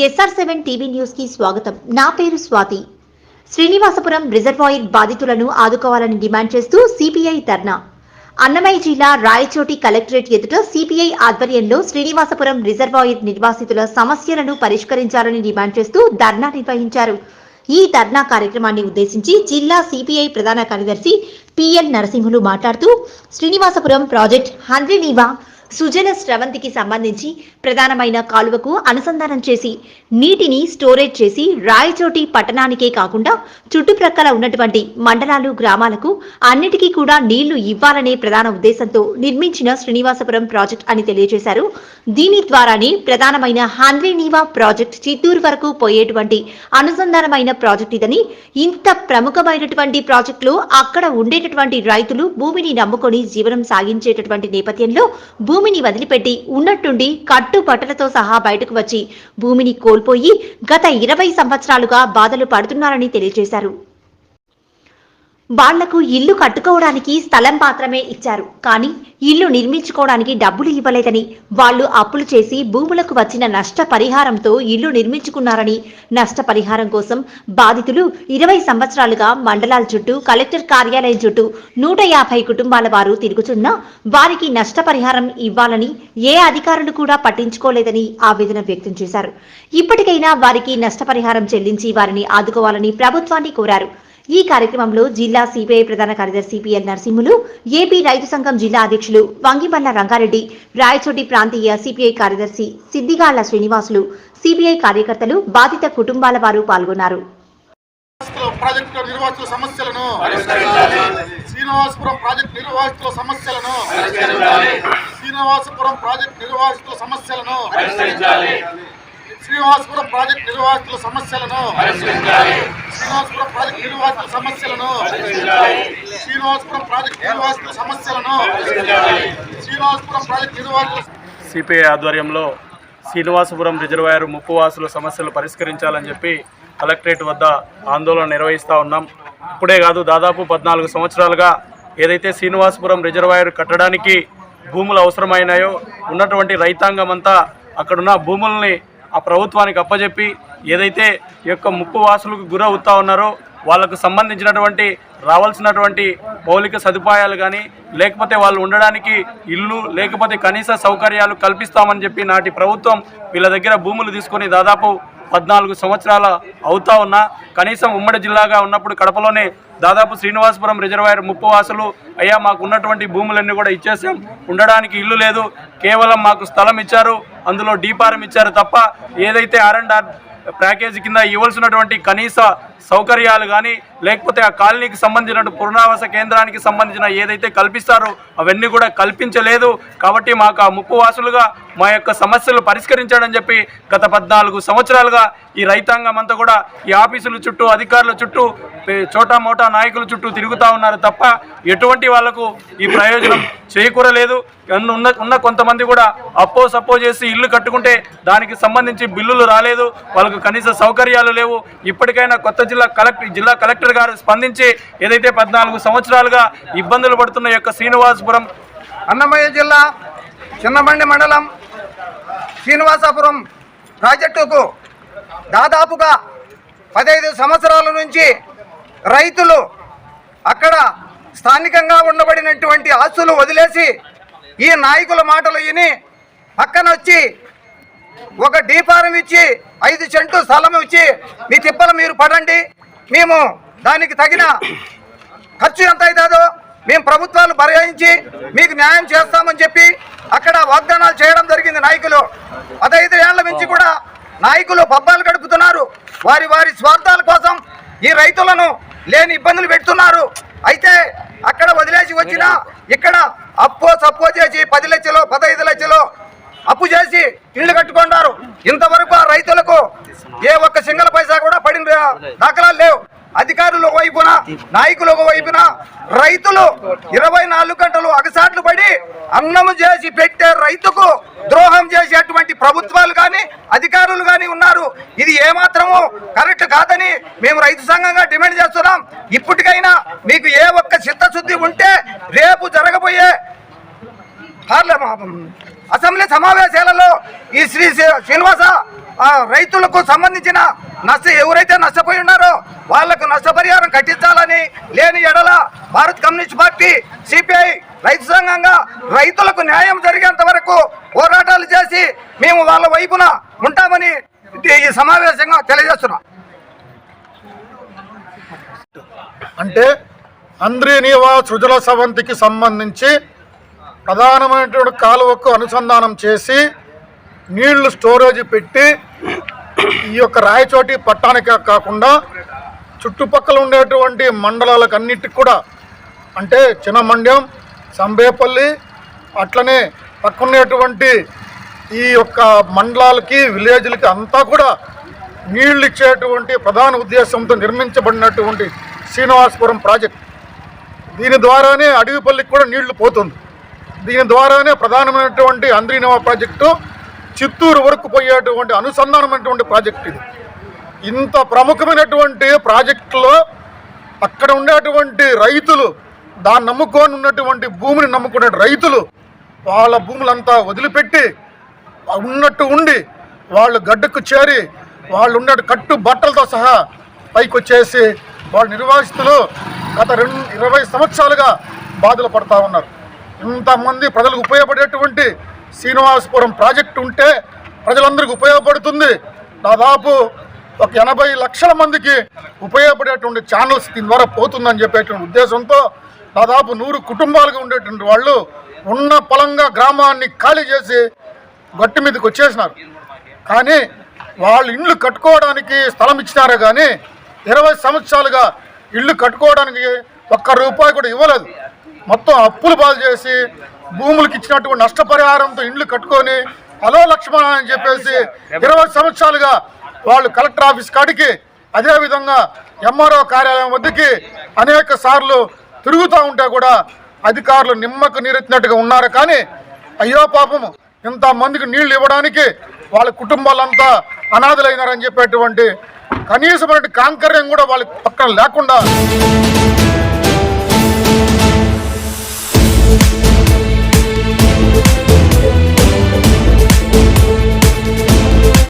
SR seven TV న్యూస్కి స్వాగతం. నా పేరు స్వాతి. శ్రీనివాసపురం రిజర్వాయర్ బాధితులను ఆదుకోవాలని డిమాండ్ చేస్తూ సిపిఐ ధర్నా. అన్నమయ్య జిల్లా రాయచోటి కలెక్టరేట్ ఎదుట సిపిఐ ఆధ్వర్యంలో శ్రీనివాసపురం రిజర్వాయర్ నిర్వాసితుల సమస్యలను పరిష్కరించాలని డిమాండ్ చేస్తూ ధర్నా నిర్వహించారు. ఈ ధర్నా కార్యక్రమాన్ని ఉద్దేశించి జిల్లా సిపిఐ ప్రధాన కార్యదర్శి పిఎల్ నరసింహులు మాట్లాడుతూ శ్రీనివాసపురం ప్రాజెక్ట్ హండ్రీనీవా సుజల స్రవంతికి సంబంధించి ప్రధానమైన కాలువకు అనుసంధానం చేసి నీటిని స్టోరేజ్ చేసి రాయచోటి పట్టణానికే కాకుండా చుట్టుప్రక్కల ఉన్నటువంటి మండలాలు గ్రామాలకు అన్నిటికీ కూడా నీళ్ళు ఇవ్వాలనే ప్రధాన ఉద్దేశంతో నిర్మించిన శ్రీనివాసపురం ప్రాజెక్ట్ అని తెలియజేశారు. దీని ద్వారానే ప్రధానమైన హంద్రీనీవా ప్రాజెక్ట్ చిత్తూరు వరకు పోయేటువంటి అనుసంధానమైన ప్రాజెక్ట్ ఇదని ఇంత ప్రముఖమైనటువంటి ప్రాజెక్టులో అక్కడ ఉండేటటువంటి రైతులు భూమిని నమ్ముకొని జీవనం సాగించేటటువంటి నేపథ్యంలో భూమి భూమిని వదిలిపెట్టి ఉన్నట్టుండి కట్టుబట్టలతో సహా బయటకు వచ్చి భూమిని కోల్పోయి గత ఇరవై సంవత్సరాలుగా బాధలు పడుతున్నారని తెలియజేశారు. వాళ్ళకు ఇల్లు కట్టుకోవడానికి స్థలం మాత్రమే ఇచ్చారు. కానీ ఇల్లు నిర్మించుకోవడానికి డబ్బులు ఇవ్వలేదని వాళ్ళు అప్పులు చేసి భూములకు వచ్చిన నష్ట పరిహారంతో ఇల్లు నిర్మించుకున్నారని నష్టపరిహారం కోసం బాధితులు ఇరవై సంవత్సరాలుగా మండలాల చుట్టూ కలెక్టర్ కార్యాలయం చుట్టూ నూట యాభై కుటుంబాల వారు తిరుగుతున్నా వారికి నష్టపరిహారం ఇవ్వాలని ఏ అధికారులు కూడా పట్టించుకోలేదని ఆవేదన వ్యక్తం చేశారు. ఇప్పటికైనా వారికి నష్టపరిహారం చెల్లించి వారిని ఆదుకోవాలని ప్రభుత్వాన్ని కోరారు. ఈ కార్యక్రమంలో జిల్లా సిపిఐ ప్రధాన కార్యదర్సి పిఎల్ నరసింహులు ఏపీ రైతు సంఘం జిల్లా అధ్యక్షులు వంగిబల్ల రంగారెడ్డి రాయచోటి ప్రాంతీయ సిపిఐ కార్యదర్శి సిద్దిగాళ్ళ శ్రీనివాసులు సిపిఐ కార్యకర్తలు బాధిత కుటుంబాల వారు పాల్గొన్నారు. ప్రాజెక్టు నిర్వాసితుల సమస్యలను శ్రీనివాసపురం ప్రాజెక్టు నిర్వాసితుల సమస్యలను శ్రీనివాసపురం ప్రాజెక్టు నిర్వాసితుల సమస్యలను శ్రీనివాసపురం ప్రాజెక్టు నిర్వాసితుల సమస్యలను శ్రీనివాసపురం ప్రాజెక్టు నిర్వాసితుల సమస్యలను శ్రీనివాసపురం ప్రాజెక్టు నిర్వాసితుల సమస్యలను శ్రీనివాసపురం ప్రాజెక్టు నిర్వాసితుల సిపిఐ ఆధ్వర్యంలో శ్రీనివాసపురం రిజర్వాయర్ ముప్పువాసుల సమస్యలు పరిష్కరించాలని చెప్పి కలెక్టరేట్ వద్ద ఆందోళన నిర్వహిస్తూ ఉన్నాం. ఇప్పుడే కాదు దాదాపు పద్నాలుగు సంవత్సరాలుగా ఏదైతే శ్రీనివాసపురం రిజర్వాయర్ కట్టడానికి భూములు అవసరమైనాయో ఉన్నటువంటి రైతాంగం అంతా అక్కడున్న భూముల్ని ఆ ప్రభుత్వానికి అప్పజెప్పి ఏదైతే ఈ యొక్క ముప్పు వాసులకు గురవుతా ఉన్నారో వాళ్ళకు సంబంధించినటువంటి రావాల్సినటువంటి మౌలిక సదుపాయాలు కానీ లేకపోతే వాళ్ళు ఉండడానికి ఇల్లు లేకపోతే కనీస సౌకర్యాలు కల్పిస్తామని చెప్పి నాటి ప్రభుత్వం వీళ్ళ దగ్గర భూములు తీసుకొని దాదాపు పద్నాలుగు సంవత్సరాల అవుతా ఉన్నా కనీసం ఉమ్మడి జిల్లాగా ఉన్నప్పుడు కడపలోనే దాదాపు శ్రీనివాసపురం రిజర్వాయర్ ముప్పవాసులు అయ్యా మాకు ఉన్నటువంటి భూములన్నీ కూడా ఇచ్చేసాం ఉండడానికి ఇల్లు లేదు కేవలం మాకు స్థలం ఇచ్చారు అందులో డీపారం ఇచ్చారు తప్ప ఏదైతే ఆర్ అండ్ ఆర్ ప్యాకేజీ కింద ఇవ్వాల్సినటువంటి కనీస సౌకర్యాలు కానీ లేకపోతే ఆ కాలనీకి సంబంధించిన పునరావాస కేంద్రానికి సంబంధించిన ఏదైతే కల్పిస్తారో అవన్నీ కూడా కల్పించలేదు. కాబట్టి మాకు ఆ ముప్పు వాసులుగా మా యొక్క సమస్యలు పరిష్కరించాడని చెప్పి గత పద్నాలుగు సంవత్సరాలుగా ఈ రైతాంగం అంతా కూడా ఈ ఆఫీసుల చుట్టూ అధికారుల చుట్టూ చోటా మోటా నాయకుల చుట్టూ తిరుగుతూ ఉన్నారు తప్ప ఎటువంటి వాళ్ళకు ఈ ప్రయోజనం చేకూరలేదు. ఉన్న ఉన్న- ఉన్న కొంతమంది కూడా అప్పో సప్పో చేసి ఇల్లు కట్టుకుంటే దానికి సంబంధించి బిల్లులు రాలేదు. వాళ్ళకు కనీస సౌకర్యాలు లేవు. ఇప్పటికైనా కొత్త జిల్లా కలెక్టర్ జిల్లా కలెక్టర్ గారు స్పందించి ఏదైతే పద్నాలుగు సంవత్సరాలుగా ఇబ్బందులు పడుతున్న యొక్క శ్రీనివాసపురం అన్నమయ్య జిల్లా చిన్నబండి మండలం శ్రీనివాసపురం ప్రాజెక్టుకు దాదాపుగా పదహైదు సంవత్సరాల నుంచి రైతులు అక్కడ స్థానికంగా ఉండబడినటువంటి ఆస్తులు వదిలేసి ఈ నాయకుల మాటలు విని పక్కన వచ్చి ఒక డీపారం ఇచ్చి ఐదు సెంటు స్థలం ఇచ్చి మీ తిప్పలు మీరు పడండి. మేము దానికి తగిన ఖర్చు ఎంత అవుతుందో మేము ప్రభుత్వాలు పరిగణించి మీకు న్యాయం చేస్తామని చెప్పి అక్కడ వాగ్దానాలు చేయడం జరిగింది నాయకులు. పదహైదు ఏళ్ళ నుంచి కూడా నాయకులు పబ్బాలు గడుపుతున్నారు. వారి వారి స్వార్థాల కోసం ఈ రైతులను లేని ఇబ్బందులు పెడుతున్నారు. అయితే అక్కడ వదిలేసి వచ్చిన ఇక్కడ అప్పో సప్పో చేసి పది లక్షలు పదహైదు లక్షలు అప్పు చేసి ఇళ్ళు కట్టుకున్నారు. ఇంతవరకు ఆ రైతులకు ఏ ఒక్క సింగల్ పైసా కూడా పడిన దాఖలాలు లేవు. అధికారులు వైపున నాయకులు వైపున రైతులు ఇరవై నాలుగు గంటలు అగసాట్లు పడి అన్నము చేసి పెట్టే రైతుకు ద్రోహం చేసేటువంటి ప్రభుత్వాలు కానీ అధికారులు కానీ ఉన్నారు. ఇది ఏమాత్రము కరెక్ట్ కాదని మేము రైతు సంఘంగా డిమాండ్ చేస్తున్నాం. ఇప్పటికైనా మీకు ఏ ఒక్క చిత్తశుద్ధి ఉంటే రేపు జరగబోయే పార్లమా అసెంబ్లీ సమావేశాలలో ఈ శ్రీ శ్రీ- శ్రీనివాస రైతులకు సంబంధించిన నష్ట ఎవరైతే నష్టపోయి ఉన్నారో వాళ్ళకు నష్టపరిహారం కట్టించాలని లేని ఎడల భారత్ కమ్యూనిస్ట్ పార్టీ సిపిఐ రైతు సంఘంగా రైతులకు న్యాయం జరిగేంత వరకు పోరాటాలు చేసి మేము వాళ్ళ వైపున ఉంటామని ఈ సమావేశంగా తెలియజేస్తున్నాం. అంటే అంద్రీనీవా సృజల సవంతికి సంబంధించి ప్రధానమైనటువంటి కాలువకు అనుసంధానం చేసి నీళ్ళు స్టోరేజ్ పెట్టి ఈ యొక్క రాయచోటి పట్టానికే కాకుండా చుట్టుపక్కల ఉండేటువంటి మండలాలకు అన్నిటికి కూడా అంటే చిన్నమండ్యం సంబేపల్లి అట్లనే పక్కనేటువంటి ఈ యొక్క మండలాలకి విలేజ్లకి అంతా కూడా నీళ్ళు ఇచ్చేటువంటి ప్రధాన ఉద్దేశంతో నిర్మించబడినటువంటి శ్రీనివాసపురం ప్రాజెక్ట్. దీని ద్వారానే అడవిపల్లికి కూడా నీళ్ళు పోతుంది. దీని ద్వారానే ప్రధానమైనటువంటి అంద్రీనవ ప్రాజెక్టు చిత్తూరు వరకు పోయేటువంటి అనుసంధానమైనటువంటి ప్రాజెక్ట్ ఇది. ఇంత ప్రముఖమైనటువంటి ప్రాజెక్టులో అక్కడ ఉండేటువంటి రైతులు దాన్ని నమ్ముకొని ఉన్నటువంటి భూమిని నమ్ముకునే రైతులు వాళ్ళ భూములంతా వదిలిపెట్టి ఉన్నట్టు ఉండి వాళ్ళు గడ్డకు చేరి వాళ్ళు ఉండే కట్టు బట్టలతో సహా పైకి వచ్చేసి వాళ్ళ నిర్వాసితులు గత రెండు ఇరవై సంవత్సరాలుగా బాధలు పడతా ఉన్నారు. ఇంతమంది ప్రజలకు ఉపయోగపడేటువంటి శ్రీనివాసపురం ప్రాజెక్టు ఉంటే ప్రజలందరికీ ఉపయోగపడుతుంది. దాదాపు ఒక ఎనభై లక్షల మందికి ఉపయోగపడేటువంటి ఛానల్స్ దీని ద్వారా పోతుందని చెప్పేటువంటి ఉద్దేశంతో దాదాపు నూరు కుటుంబాలుగా ఉండేటువంటి వాళ్ళు ఉన్న పొలంగా గ్రామాన్ని ఖాళీ చేసి గట్టి మీదకి వచ్చేసినారు. కానీ వాళ్ళు ఇళ్ళు కట్టుకోవడానికి స్థలం ఇచ్చినారే కానీ ఇరవై సంవత్సరాలుగా ఇల్లు కట్టుకోవడానికి ఒక్క రూపాయి కూడా ఇవ్వలేదు. మొత్తం అప్పులు పాలు చేసి భూములకు ఇచ్చినటువంటి నష్టపరిహారంతో ఇండ్లు కట్టుకొని హలో లక్ష్మణ అని చెప్పేసి ఇరవై సంవత్సరాలుగా వాళ్ళు కలెక్టర్ ఆఫీస్ కాడికి అదేవిధంగా ఎంఆర్ఓ కార్యాలయం వద్దకి అనేక సార్లు తిరుగుతూ ఉంటే కూడా అధికారులు నిమ్మకు నీరెత్తినట్టుగా ఉన్నారు. కానీ అయ్యో పాపము ఇంతమందికి నీళ్ళు ఇవ్వడానికి వాళ్ళ కుటుంబాలంతా అనాథలైనారని చెప్పేటువంటి కనీసమైన కాంకర్యం కూడా వాళ్ళకి పక్కన లేకుండా